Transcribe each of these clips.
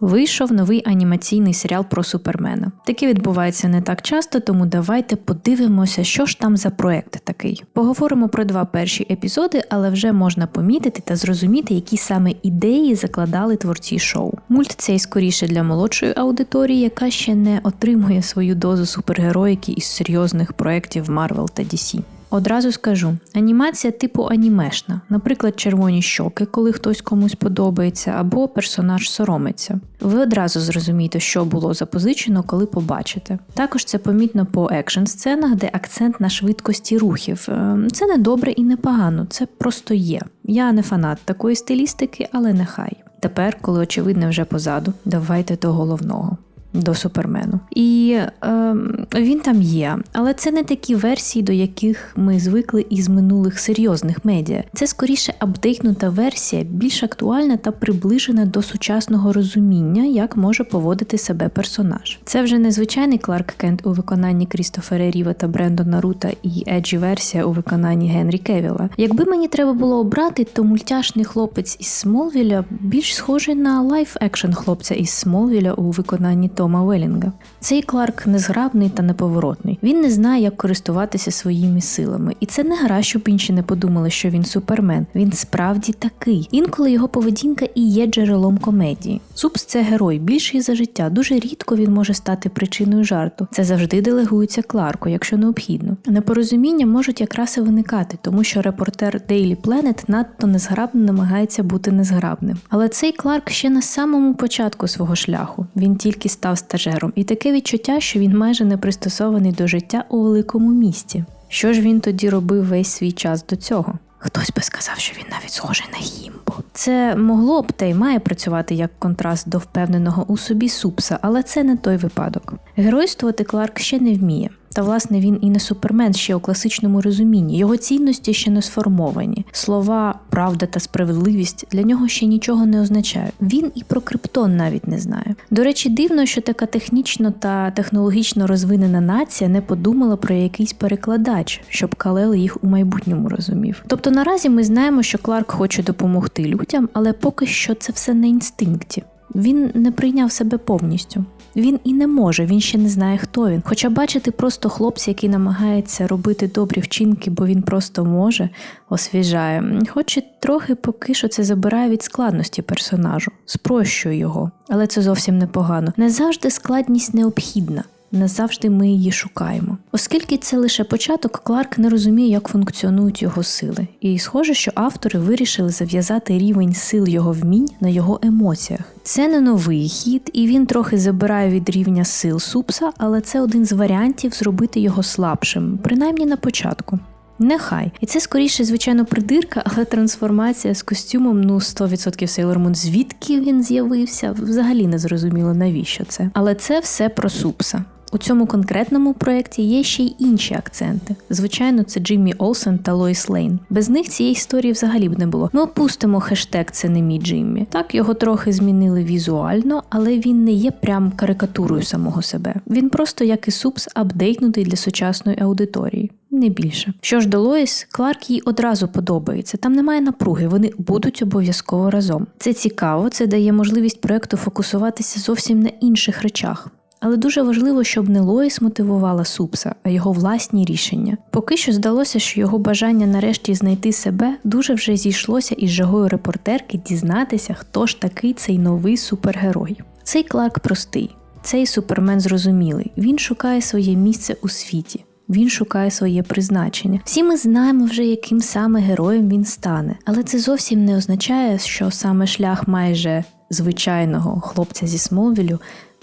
Вийшов новий анімаційний серіал про супермена. Таке відбувається не так часто, тому давайте подивимося, що ж там за проект такий. Поговоримо про два перші епізоди, але вже можна помітити та зрозуміти, які саме ідеї закладали творці шоу. Мульт цей скоріше для молодшої аудиторії, яка ще не отримує свою дозу супергероїки із серйозних проєктів Marvel та DC. Одразу скажу: анімація типу анімешна, наприклад, червоні щоки, коли хтось комусь подобається, або персонаж соромиться. Ви одразу зрозумієте, що було запозичено, коли побачите. Також це помітно по екшн сценах, де акцент на швидкості рухів. Е, Це не добре і не погано, це просто є. Я не фанат такої стилістики, але нехай. Тепер, коли очевидне вже позаду, давайте до головного. До супермену. І е, він там є, але це не такі версії, до яких ми звикли із минулих серйозних медіа. Це скоріше апдейтнута версія, більш актуальна та приближена до сучасного розуміння, як може поводити себе персонаж. Це вже не звичайний Кларк Кент у виконанні Крістофера Ріва та Брендона Рута і еджі версія у виконанні Генрі Кевіла. Якби мені треба було обрати, то мультяшний хлопець із Смолвіля більш схожий на лайф екшн хлопця із Смолвіля у виконанні Тома Велінга. Цей Кларк незграбний та неповоротний. Він не знає, як користуватися своїми силами, і це не гра, щоб інші не подумали, що він супермен. Він справді такий. Інколи його поведінка і є джерелом комедії. Супс це герой, більший за життя. Дуже рідко він може стати причиною жарту. Це завжди делегується Кларку, якщо необхідно. Непорозуміння можуть якраз і виникати, тому що репортер Daily Planet надто незграбно намагається бути незграбним. Але цей Кларк ще на самому початку свого шляху. Він тільки став стажером, і таке відчуття, що він майже не пристосований до життя у великому місті. Що ж він тоді робив весь свій час до цього? Хтось би сказав, що він навіть схожий на Гімбо. Це могло б та й має працювати як контраст до впевненого у собі супса, але це не той випадок. Геройствувати Кларк ще не вміє. Та власне він і не супермен ще у класичному розумінні. Його цінності ще не сформовані. Слова правда та справедливість для нього ще нічого не означають. Він і про криптон навіть не знає. До речі, дивно, що така технічно та технологічно розвинена нація не подумала про якийсь перекладач, щоб Калел їх у майбутньому розумів. Тобто наразі ми знаємо, що Кларк хоче допомогти людям, але поки що це все на інстинкті. Він не прийняв себе повністю. Він і не може, він ще не знає, хто він. Хоча бачити просто хлопця, який намагається робити добрі вчинки, бо він просто може, освіжає. Хоч і трохи поки що це забирає від складності персонажу, спрощує його. Але це зовсім непогано. Не завжди складність необхідна. Не завжди ми її шукаємо. Оскільки це лише початок, Кларк не розуміє, як функціонують його сили. І схоже, що автори вирішили зав'язати рівень сил його вмінь на його емоціях. Це не новий хід, і він трохи забирає від рівня сил супса, але це один з варіантів зробити його слабшим, принаймні на початку. Нехай. І це скоріше, звичайно, придирка, але трансформація з костюмом, ну 100% Sailor Moon, звідки він з'явився, взагалі не зрозуміло, навіщо це. Але це все про супса. У цьому конкретному проєкті є ще й інші акценти. Звичайно, це Джиммі Олсен та Лоїс Лейн. Без них цієї історії взагалі б не було. Ми опустимо хештег Це не мій Джиммі. Так його трохи змінили візуально, але він не є прям карикатурою самого себе. Він просто, як і супс, апдейтнутий для сучасної аудиторії. Не більше. Що ж до Лоїс, Кларк їй одразу подобається. Там немає напруги, вони будуть обов'язково разом. Це цікаво, це дає можливість проекту фокусуватися зовсім на інших речах. Але дуже важливо, щоб не Лоїс мотивувала Супса, а його власні рішення. Поки що здалося, що його бажання нарешті знайти себе дуже вже зійшлося із жагою репортерки дізнатися, хто ж такий цей новий супергерой. Цей Кларк простий, цей супермен зрозумілий. Він шукає своє місце у світі. Він шукає своє призначення. Всі ми знаємо вже, яким саме героєм він стане, але це зовсім не означає, що саме шлях майже звичайного хлопця зі Смолвілю,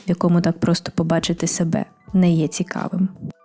якому так просто побачити себе, не є цікавим.